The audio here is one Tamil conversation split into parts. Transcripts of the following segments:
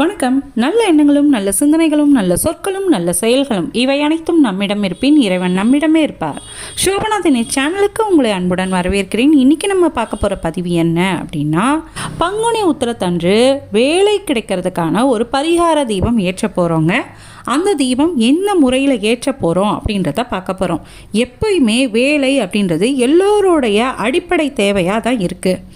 வணக்கம். நல்ல எண்ணங்களும் நல்ல சிந்தனைகளும் நல்ல சொற்களும் நல்ல செயல்களும் இவை அனைத்தும் நம்மிடம் இருப்பின் இறைவன் நம்மிடமே இருப்பார். சோபநாதினி சேனலுக்கு உங்களை அன்புடன் வரவேற்கிறேன். இன்னைக்கு நம்ம பார்க்க போகிற பதிவு என்ன அப்படின்னா பங்குனி உத்திரத்தன்று வேலை கிடைக்கிறதுக்கான ஒரு பரிகார தீபம் ஏற்ற போகிறோங்க அந்த தீபம் எந்த முறையில் ஏற்ற போகிறோம் அப்படின்றத பார்க்க போகிறோம் எப்பயுமே வேலை அப்படின்றது எல்லோருடைய அடிப்படை தேவையாக தான் இருக்குது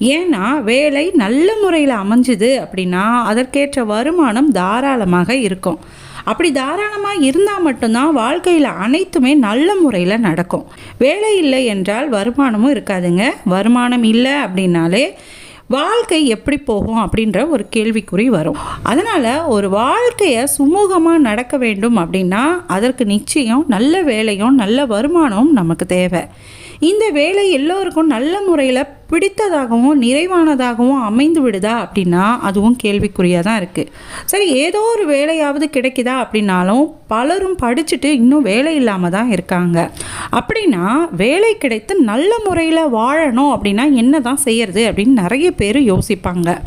ஏன்னா வேலை நல்ல முறையில் அமைஞ்சுது அப்படின்னா அதற்கேற்ற வருமானம் தாராளமாக இருக்கும். அப்படி தாராளமாக இருந்தால் மட்டும்தான் வாழ்க்கையில் அனைத்துமே நல்ல முறையில் நடக்கும். வேலை இல்லை என்றால் வருமானமும் இருக்காதுங்க. வருமானம் இல்லை அப்படின்னாலே வாழ்க்கை எப்படி போகும் அப்படின்ற ஒரு கேள்விக்குறி வரும். அதனால் ஒரு வாழ்க்கையை சுமூகமாக நடக்க வேண்டும் அப்படின்னா அதற்கு நிச்சயம் நல்ல வேலையும் நல்ல வருமானமும் நமக்கு தேவை. இந்த வேலை எல்லோருக்கும் நல்ல முறையில் பிடித்ததாகவும் நிறைவானதாகவும் அமைந்து விடுதா அப்படின்னா அதுவும் கேள்விக்குறியாக தான் இருக்குது சரி ஏதோ ஒரு வேலையாவது கிடைக்குதா அப்படின்னாலும் பலரும் படிச்சுட்டு இன்னும் வேலை இல்லாமல் தான் இருக்காங்க. அப்படின்னா வேலை கிடைத்து நல்ல முறையில் வாழணும் அப்படின்னா என்ன தான் செய்யறது அப்படின்னு நிறைய பேர் யோசிப்பாங்க.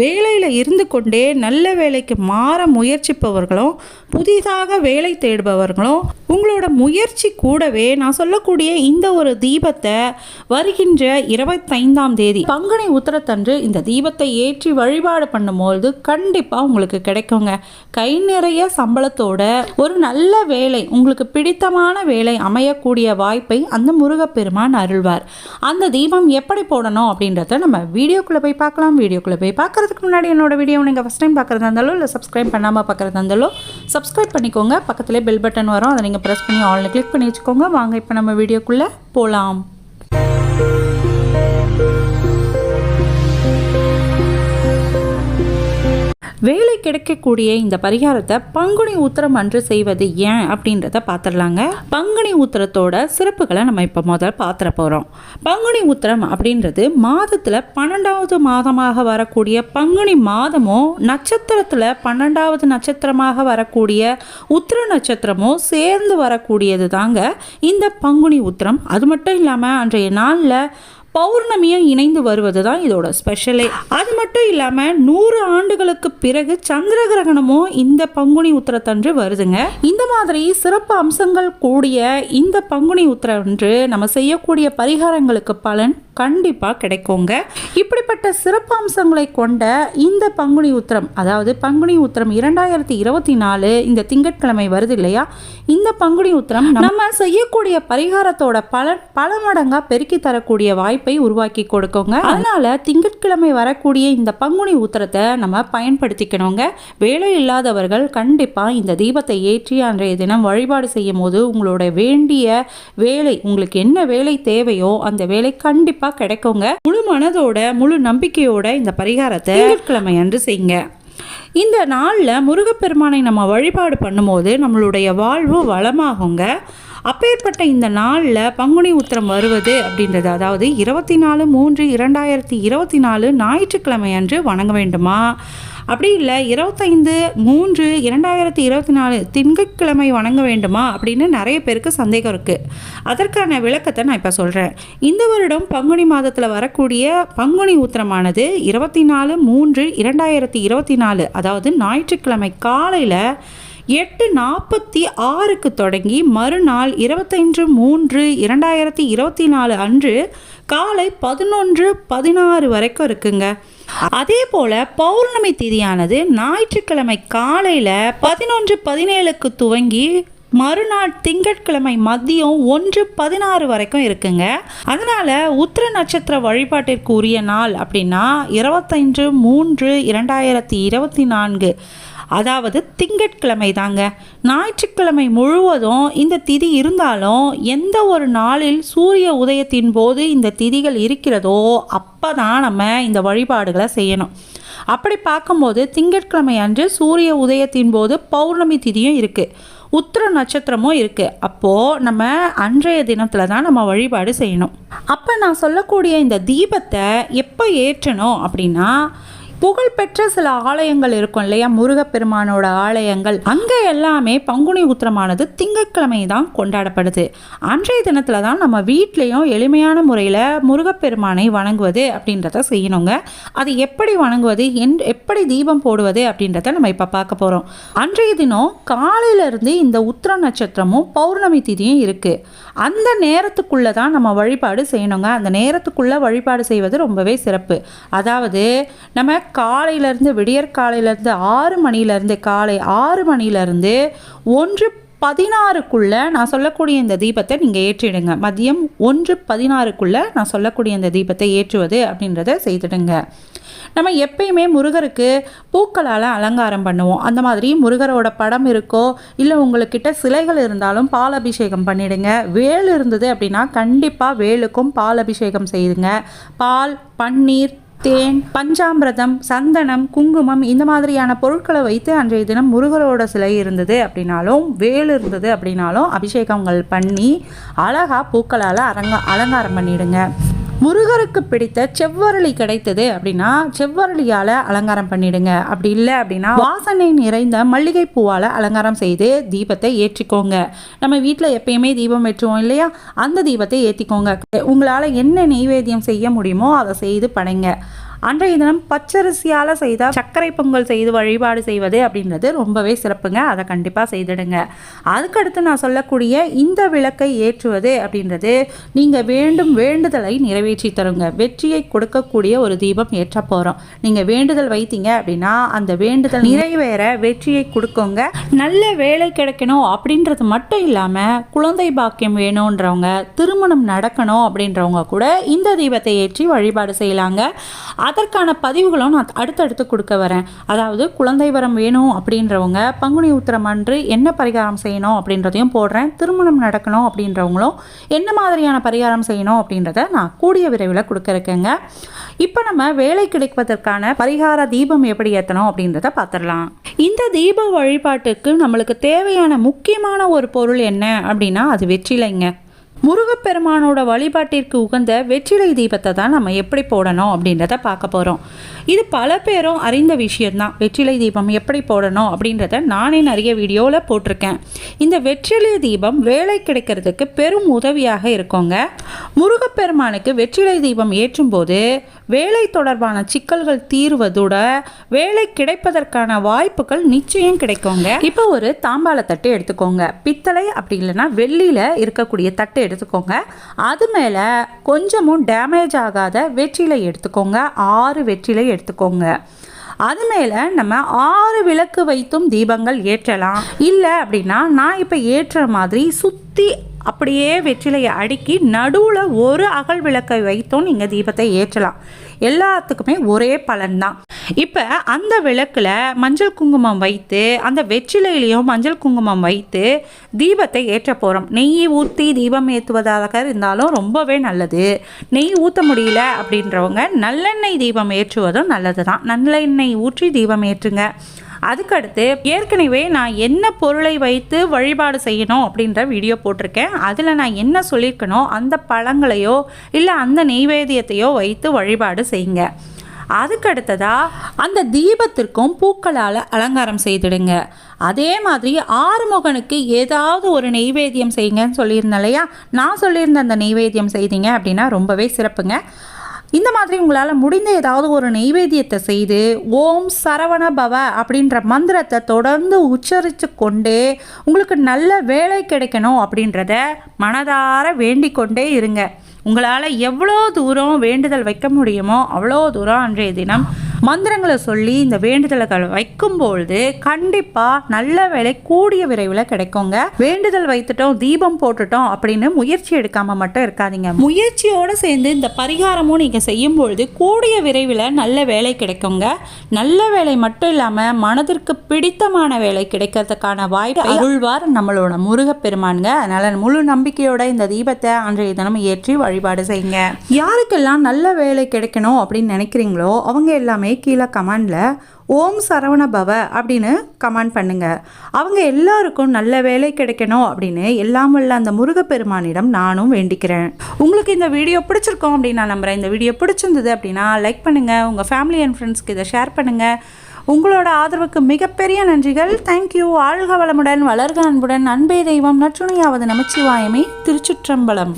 வேலையில் இருந்து கொண்டே நல்ல வேலைக்கு மாற முயற்சிப்பவர்களும் புதிதாக வேலை தேடுபவர்களும் உங்களோட முயற்சி கூடவே நான் சொல்லக்கூடிய இந்த ஒரு தீபத்தை வருகின்ற இருபத்தைந்தாம் தேதி பங்குனி உத்தரத்தன்று இந்த தீபத்தை ஏற்றி வழிபாடு பண்ணும்போது கண்டிப்பாக உங்களுக்கு கிடைக்குங்க. கை நிறைய சம்பளத்தோட ஒரு நல்ல வேலை உங்களுக்கு பிடித்தமான வேலை அமையக்கூடிய வாய்ப்பை அந்த முருகப்பெருமான் அருள்வார். அந்த தீபம் எப்படி போடணும் அப்படின்றத நம்ம வீடியோக்குள்ளே போய் பார்க்கலாம். வீடியோக்குள்ளே போய் பார்க்கறதுக்கு முன்னாடி என்னோட வீடியோ நீங்கள் ஃபஸ்ட் டைம் பார்க்குறதா இருந்தாலும் இல்லை சப்ஸ்கிரைப் பண்ணாமல் பார்க்குறதா இருந்தாலும் சப்ஸ்கிரைப் பண்ணிக்கோங்க. பக்கத்துலேயே பெல் பட்டன் வரும். அதை நீங்கள் ப்ரெஸ் பண்ணி ஆல்னு கிளிக் பண்ணி வச்சுக்கோங்க. வாங்க இப்போ நம்ம வீடியோக்குள்ளே போகலாம் வேலை கிடைக்கக்கூடிய இந்த பரிகாரத்தை பங்குனி உத்திரம் அன்று செய்வது ஏன் அப்படின்றத பார்த்துடலாங்க. பங்குனி உத்திரத்தோட சிறப்புகளை நம்ம இப்போ முதல் பார்த்துட போகிறோம் பங்குனி உத்திரம் அப்படின்றது மாதத்தில் பன்னெண்டாவது மாதமாக வரக்கூடிய பங்குனி மாதமும் நட்சத்திரத்தில் பன்னெண்டாவது நட்சத்திரமாக வரக்கூடிய உத்திர நட்சத்திரமும் சேர்ந்து வரக்கூடியது தாங்க இந்த பங்குனி உத்திரம். அது மட்டும் இல்லாமல் அன்றைய நாளில் பௌர்ணமியும் இணைந்து வருவது தான் இதோட ஸ்பெஷலே அது மட்டும் இல்லாமல் நூறு ஆண்டுகளுக்கு பிறகு சந்திர கிரகணமும் இந்த பங்குனி உத்திரத்தன்று வருதுங்க. இந்த மாதிரி சிறப்பு அம்சங்கள் கூடிய இந்த பங்குனி உத்திரன்று நம்ம செய்யக்கூடிய பரிகாரங்களுக்கு பலன் கண்டிப்பாக கிடைக்குங்க. இப்படிப்பட்ட சிறப்பு அம்சங்களை கொண்ட இந்த பங்குனி உத்திரம் அதாவது பங்குனி உத்திரம் இரண்டாயிரத்தி இருபத்தி நாலு இந்த திங்கட்கிழமை வருது இல்லையா? இந்த பங்குனி உத்திரம் நம்ம செய்யக்கூடிய பரிகாரத்தோட பலன் பல மடங்கா பெருக்கி தரக்கூடிய வாய்ப்பை உருவாக்கி கொடுக்குங்க. அதனால திங்கட்கிழமை வரக்கூடிய இந்த பங்குனி உத்திரத்தை நம்ம பயன்படுத்திக்கணுங்க. வேலை இல்லாதவர்கள் கண்டிப்பாக இந்த தீபத்தை ஏற்றி அன்றைய தினம் வழிபாடு செய்யும் போது உங்களோட வேண்டிய வேலை உங்களுக்கு என்ன வேலை தேவையோ அந்த வேலை கண்டிப்பாக கிடைக்குங்க. முழு மனதோட முழு நம்பிக்கையோட இந்த பரிகாரத்தை திங்கட்கிழமை அன்று செய்யுங்க. இந்த நாளில் முருகப்பெருமானை நம்ம வழிபாடு பண்ணும்போது நம்மளுடைய வாழ்வு வளமாகுங்க. அப்பேற்பட்ட இந்த நாளில் பங்குனி உத்திரம் வருவது அப்படின்றது அதாவது இருபத்தி நாலு மூன்று இரண்டாயிரத்தி இருபத்தி நாலு ஞாயிற்றுக்கிழமை அன்று வணங்க வேண்டுமா? அப்படி இல்லை இருபத்தைந்து மூன்று இரண்டாயிரத்தி இருபத்தி நாலு திங்கட்கிழமை வணங்க வேண்டுமா? அப்படின்னு நிறைய பேருக்கு சந்தேகம் இருக்குது அதற்கான விளக்கத்தை நான் இப்போ சொல்கிறேன் இந்த வருடம் பங்குனி மாதத்தில் வரக்கூடிய பங்குனி உத்திரமானது இருபத்தி நாலு மூன்று இரண்டாயிரத்தி இருபத்தி நாலு அதாவது ஞாயிற்றுக்கிழமை காலையில் எட்டு நாற்பத்தி ஆறுக்கு தொடங்கி மறுநாள் இருபத்தைந்து மூன்று இரண்டாயிரத்தி இருபத்தி நாலு அன்று காலை பதினொன்று பதினாறு வரைக்கும் இருக்குங்க. அதே போல பௌர்ணமி திதியானது ஞாயிற்றுக்கிழமை காலையில் பதினொன்று பதினேழுக்கு துவங்கி மறுநாள் திங்கட்கிழமை மதியம் ஒன்று பதினாறு வரைக்கும் இருக்குங்க. அதனால் உத்திர நட்சத்திர வழிபாட்டிற்கு உரிய நாள் அப்படின்னா இருபத்தைந்து மூன்று இரண்டாயிரத்தி இருபத்தி நான்கு. அதாவது திங்கட்கிழமை தாங்க. ஞாயிற்றுக்கிழமை முழுவதும் இந்த திதி இருந்தாலும் எந்த ஒரு நாளில் சூரிய உதயத்தின் போது இந்த திதிகள் இருக்கிறதோ அப்போ தான் நம்ம இந்த வழிபாடுகளை செய்யணும். அப்படி பார்க்கும்போது திங்கட்கிழமை அன்று சூரிய உதயத்தின் போது பௌர்ணமி திதியும் இருக்குது உத்திர நட்சத்திரமும் இருக்குது அப்போது நம்ம அன்றைய தினத்தில் தான் நம்ம வழிபாடு செய்யணும். அப்போ நான் சொல்லக்கூடிய இந்த தீபத்தை எப்போ ஏற்றணும் அப்படின்னா புகழ்பெற்ற சில ஆலயங்கள் இருக்கும் இல்லையா? முருகப்பெருமானோட ஆலயங்கள். அங்க எல்லாமே பங்குனி உத்திரமானது திங்கட்கிழமை தான் கொண்டாடப்படுது. அன்றைய தினத்துல தான் நம்ம வீட்லேயும் எளிமையான முறையில் முருகப்பெருமானை வணங்குவது அப்படின்றத செய்யணுங்க. அது எப்படி வணங்குவது? என் எப்படி தீபம் போடுவது அப்படின்றத நம்ம இப்போ பார்க்க போகிறோம் அன்றைய தினம் காலையிலேருந்து இந்த உத்திர நட்சத்திரமும் பௌர்ணமி திதியும் இருக்குது அந்த நேரத்துக்குள்ளே தான் நம்ம வழிபாடு செய்யணுங்க. அந்த நேரத்துக்குள்ளே வழிபாடு செய்வது ரொம்பவே சிறப்பு. அதாவது நம்ம காலையிலேருந்து விடியற் காலையிலேருந்து ஆறு மணிலேருந்து காலை ஆறு மணிலேருந்து ஒன்று பதினாறுக்குள்ளே நான் சொல்லக்கூடிய இந்த தீபத்தை நீங்கள் ஏற்றிடுங்க. மதியம் ஒன்று பதினாறுக்குள்ளே நான் சொல்லக்கூடிய இந்த தீபத்தை ஏற்றுவது அப்படின்றத செய்துடுங்க. நம்ம எப்பயுமே முருகருக்கு பூக்களால் அலங்காரம் பண்ணுவோம். அந்த மாதிரி முருகரோட படம் இருக்கோ இல்லை உங்களுக்கிட்ட சிலைகள் இருந்தாலும் பால் அபிஷேகம் பண்ணிடுங்க. வேல் இருந்தது அப்படின்னா கண்டிப்பாக வேலுக்கும் பால் அபிஷேகம் செய்யுங்க பால் பன்னீர் தேன் பஞ்சாமிரதம் சந்தனம் குங்குமம் இந்த மாதிரியான பொருட்களை வைத்து அன்றைய தினம் முருகரோட சிலை இருந்தது அப்படின்னாலும் வேல் இருந்தது அப்படின்னாலும் அபிஷேகங்கள் பண்ணி அழகாக பூக்களால் அரங்க அலங்காரம் பண்ணிடுங்க. முருகருக்கு பிடித்த செவ்வரளி கிடைத்தது அப்படின்னா செவ்வரளியால் அலங்காரம் பண்ணிடுங்க. அப்படி இல்லை அப்படின்னா வாசனை நிறைந்த மல்லிகை பூவால் அலங்காரம் செய்து தீபத்தை ஏற்றிக்கோங்க. நம்ம வீட்டில் எப்பயுமே தீபம் ஏற்றுவோம் இல்லையா? அந்த தீபத்தை ஏற்றிக்கோங்க உங்களால் என்ன நெய்வேத்தியம் செய்ய முடியுமோ அதை செய்து படைங்க. அன்றைய தினம் பச்சரிசியால் செய்த சர்க்கரை பொங்கல் செய்து வழிபாடு செய்வது அப்படின்றது ரொம்பவே சிறப்புங்க. அதை கண்டிப்பாக செய்திடுங்க. அதுக்கடுத்து நான் சொல்லக்கூடிய இந்த விளக்கை ஏற்றுவது அப்படின்றது நீங்கள் வேண்டும் வேண்டுதலை நிறைவேற்றி தருங்க. வெற்றியை கொடுக்கக்கூடிய ஒரு தீபம் ஏற்ற போகிறோம் நீங்கள் வேண்டுதல் வைத்தீங்க அப்படின்னா அந்த வேண்டுதல் நிறைவேற வெற்றியை கொடுக்குங்க. நல்ல வேலை கிடைக்கணும் அப்படின்றது மட்டும் இல்லாமல் குழந்தை பாக்கியம் வேணுன்றவங்க திருமணம் நடக்கணும் அப்படின்றவங்க கூட இந்த தீபத்தை ஏற்றி வழிபாடு செய்யலாங்க. அதற்கான பதிவுகளும் நான் அடுத்தடுத்து கொடுக்க வரேன். அதாவது குழந்தை வரம் வேணும் அப்படின்றவங்க பங்குனி உத்திரம் அன்று என்ன பரிகாரம் செய்யணும் அப்படின்றதையும் போடுறேன். திருமணம் நடக்கணும் அப்படின்றவங்களும் என்ன மாதிரியான பரிகாரம் செய்யணும் அப்படின்றத நான் கூடிய விரைவில் கொடுக்க இருக்கேங்க. இப்போ நம்ம வேலை கிடைப்பதற்கான பரிகார தீபம் எப்படி ஏற்றணும் அப்படின்றத பார்த்துடலாம். இந்த தீப வழிபாட்டுக்கு நம்மளுக்கு தேவையான முக்கியமான ஒரு பொருள் என்ன அப்படின்னா அது வெற்றிலைங்க. முருகப்பெருமானோட வழிபாட்டிற்கு உகந்த வெற்றிலை தீபத்தை தான் நம்ம எப்படி போடணும் அப்படின்றத பார்க்க போகிறோம் இது பல பேரும் அறிந்த விஷயம்தான். வெற்றிலை தீபம் எப்படி போடணும் அப்படின்றத நானே நிறைய வீடியோவில் போட்டிருக்கேன். இந்த வெற்றிலை தீபம் வேலை கிடைக்கிறதுக்கு பெரும் உதவியாக இருக்குங்க. முருகப்பெருமானுக்கு வெற்றிலை தீபம் ஏற்றும் போது வேலை தொடர்பான சிக்கல்கள் தீர்வதோட வேலை கிடைப்பதற்கான வாய்ப்புகள் நிச்சயம் கிடைக்குங்க. இப்போ ஒரு தாம்பாள தட்டு எடுத்துக்கோங்க. பித்தளை அப்படி இல்லைன்னா வெள்ளியில் இருக்கக்கூடிய தட்டு எடுத்துக்கோங்க. அது மேலே கொஞ்சமும் டேமேஜ் ஆகாத வெற்றிலை எடுத்துக்கோங்க. ஆறு வெற்றிலை எடுத்துக்கோங்க. அது மேலே நம்ம ஆறு விளக்கு வைத்தும் தீபங்கள் ஏற்றலாம். இல்லை அப்படின்னா நான் இப்போ ஏற்றுற மாதிரி சுற்றி அப்படியே வெற்றிலையை அடுக்கி நடுவில் ஒரு அகல் விளக்கை வைத்தும் நீங்கள் தீபத்தை ஏற்றலாம். எல்லாத்துக்குமே ஒரே பலன்தான். இப்போ அந்த விளக்கில் மஞ்சள் குங்குமம் வைத்து அந்த வெற்றிலையிலையும் மஞ்சள் குங்குமம் வைத்து தீபத்தை ஏற்ற போகிறோம் நெய் ஊற்றி தீபம் ஏற்றுவதாக இருந்தாலும் ரொம்பவே நல்லது. நெய் ஊற்ற முடியல அப்படின்றவங்க நல்லெண்ணெய் தீபம் ஏற்றுவதும் நல்லது தான் நல்லெண்ணெய் ஊற்றி தீபம் ஏற்றுங்க. அதுக்கடுத்து ஏற்கனவே நான் என்ன பொருளை வைத்து வழிபாடு செய்யணும் அப்படின்ற வீடியோ போட்டிருக்கேன். அதில் நான் என்ன சொல்லியிருக்கனோ அந்த பழங்களையோ இல்லை அந்த நெய்வேத்தியத்தையோ வைத்து வழிபாடு செய்யுங்க. அதுக்கடுத்ததாக அந்த தீபத்திற்கும் பூக்களால் அலங்காரம் செய்திடுங்க. அதே மாதிரி ஆறுமுகனுக்கு ஏதாவது ஒரு நெய்வேத்தியம் செய்யுங்கன்னு சொல்லியிருந்தேன் இல்லையா? நான் சொல்லியிருந்த அந்த நெய்வேத்தியம் செய்தீங்க அப்படின்னா ரொம்பவே சிறப்புங்க. இந்த மாதிரி உங்களால் முடிந்த ஏதாவது ஒரு நெய்வேத்தியத்தை செய்து ஓம் சரவண பவ அப்படின்ற மந்திரத்தை தொடர்ந்து உச்சரித்து கொண்டே உங்களுக்கு நல்ல வேலை கிடைக்கணும் அப்படின்றத மனதார வேண்டிக் கொண்டே இருங்க. உங்களால் எவ்வளோ தூரம் வேண்டுதல் வைக்க முடியுமோ அவ்வளோ தூரம் அன்றைய தினம் மந்திரங்களை சொல்லி இந்த வேண்டுதலை வைக்கும்பொழுது கண்டிப்பாக நல்ல வேலை கூடிய விரைவில் கிடைக்குங்க. வேண்டுதல் வைத்துட்டோம் தீபம் போட்டுட்டோம் அப்படின்னு முயற்சி எடுக்காமல் மட்டும் இருக்காதீங்க. முயற்சியோடு சேர்ந்து இந்த பரிகாரமும் நீங்கள் செய்யும் பொழுது கூடிய விரைவில் நல்ல வேலை கிடைக்குங்க. நல்ல வேலை மட்டும் இல்லாமல் மனதிற்கு பிடித்தமான வேலை கிடைக்கிறதுக்கான வாய்ப்பு அருள்வார் நம்மளோட முருகப்பெருமானுங்க. அதனால் முழு நம்பிக்கையோட இந்த தீபத்தை அன்றைய தினம் ஏற்றி வழிபாடு செய்யுங்க. யாருக்கெல்லாம் நல்ல வேலை கிடைக்கணும் அப்படின்னு நினைக்கிறீங்களோ அவங்க எல்லாமே எல்லாருமே கீழே கமெண்டில் ஓம் சரவண பவ அப்படின்னு கமெண்ட் பண்ணுங்கள் அவங்க எல்லாருக்கும் நல்ல வேலை கிடைக்கணும் அப்படின்னு எல்லாம் வல்ல அந்த முருகப்பெருமானிடம் நானும் வேண்டிக்கிறேன். உங்களுக்கு இந்த வீடியோ பிடிச்சிருக்கோம் அப்படின்னு நான் நம்புகிறேன் இந்த வீடியோ பிடிச்சிருந்தது அப்படின்னா லைக் பண்ணுங்கள் உங்கள் ஃபேமிலி அண்ட் ஃப்ரெண்ட்ஸ்க்கு இதை ஷேர் பண்ணுங்கள் உங்களோட ஆதரவுக்கு மிகப்பெரிய நன்றிகள். தேங்க்யூ ஆழ்க வளமுடன் வளர்க அன்புடன். அன்பே தெய்வம். நற்றுணையாவது நமச்சிவாயமே. திருச்சிற்றம்பலம்.